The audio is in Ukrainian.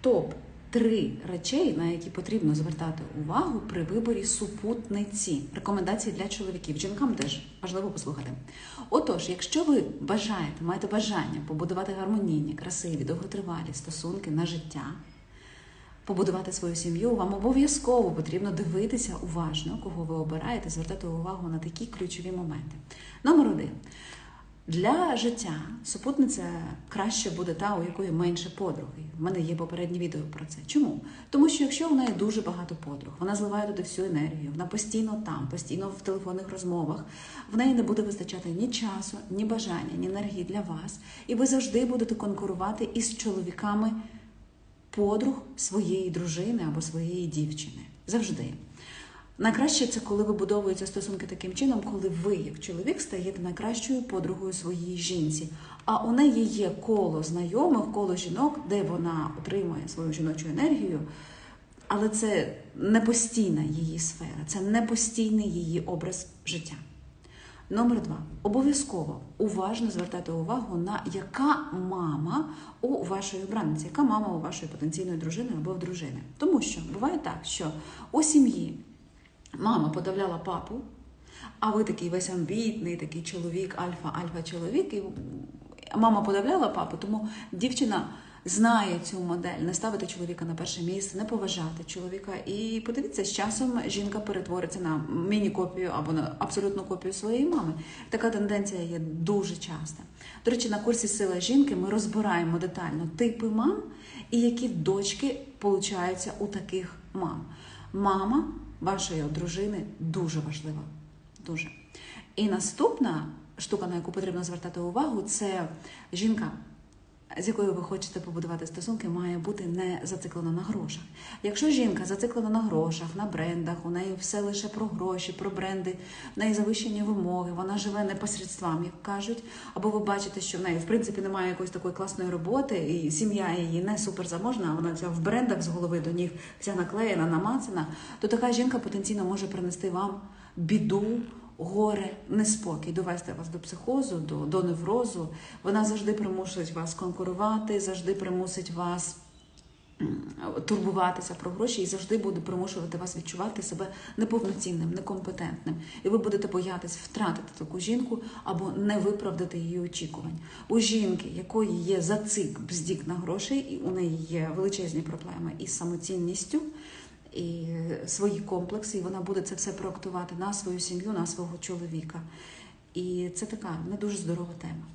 топ три речей, на які потрібно звертати увагу при виборі супутниці. Рекомендації для чоловіків. Жінкам теж важливо послухати. Отож, якщо ви бажаєте, маєте бажання побудувати гармонійні, красиві, довготривалі стосунки на життя, побудувати свою сім'ю, вам обов'язково потрібно дивитися уважно, кого ви обираєте, звертати увагу на такі ключові моменти. Номер один. Для життя супутниця краще буде та, у якої менше подруги. В мене є попереднє відео про це. Чому? Тому що якщо в неї дуже багато подруг, вона зливає туди всю енергію, вона постійно там, постійно в телефонних розмовах, в неї не буде вистачати ні часу, ні бажання, ні енергії для вас, і ви завжди будете конкурувати із чоловіками подруг своєї дружини або своєї дівчини. Завжди. Найкраще це коли вибудовуються стосунки таким чином, коли ви, як чоловік, стаєте найкращою подругою своїй жінці. А у неї є коло знайомих, коло жінок, де вона отримує свою жіночу енергію. Але це не постійна її сфера, це не постійний її образ життя. Номер два. Обов'язково уважно звертати увагу на яка мама у вашої обранниці, яка мама у вашої потенційної дружини або в дружини. Тому що буває так, що у сім'ї мама подавляла папу, а ви такий весь амбітний, такий чоловік, альфа, альфа-чоловік, і мама подавляла папу, тому дівчина знає цю модель, не ставити чоловіка на перше місце, не поважати чоловіка. І подивіться, з часом жінка перетвориться на міні-копію або на абсолютну копію своєї мами. Така тенденція є дуже часто. До речі, на курсі Сила жінки ми розбираємо детально типи мам і які дочки получаються у таких мам. Мама вашої дружини дуже важлива. Дуже. І наступна штука, на яку потрібно звертати увагу, це жінка, з якою ви хочете побудувати стосунки, має бути не зациклена на грошах. Якщо жінка зациклена на грошах, на брендах, у неї все лише про гроші, про бренди, в неї завищені вимоги, вона живе не посередствам, як кажуть, або ви бачите, що в неї в принципі немає якоїсь такої класної роботи, і сім'я її не суперзаможна, а вона ця в брендах з голови до ніг вся наклеєна, намацана, то така жінка потенційно може принести вам біду. Горе, неспокій, довести вас до психозу, до, до неврозу. Вона завжди примусить вас конкурувати, завжди примусить вас турбуватися про гроші і завжди буде примушувати вас відчувати себе неповноцінним, некомпетентним. І ви будете боятись втратити таку жінку або не виправдати її очікувань. У жінки, якої є зацик бздік на грошей, і у неї є величезні проблеми із самоцінністю і свої комплекси, і вона буде це все проектувати на свою сім'ю, на свого чоловіка. І це така не дуже здорова тема.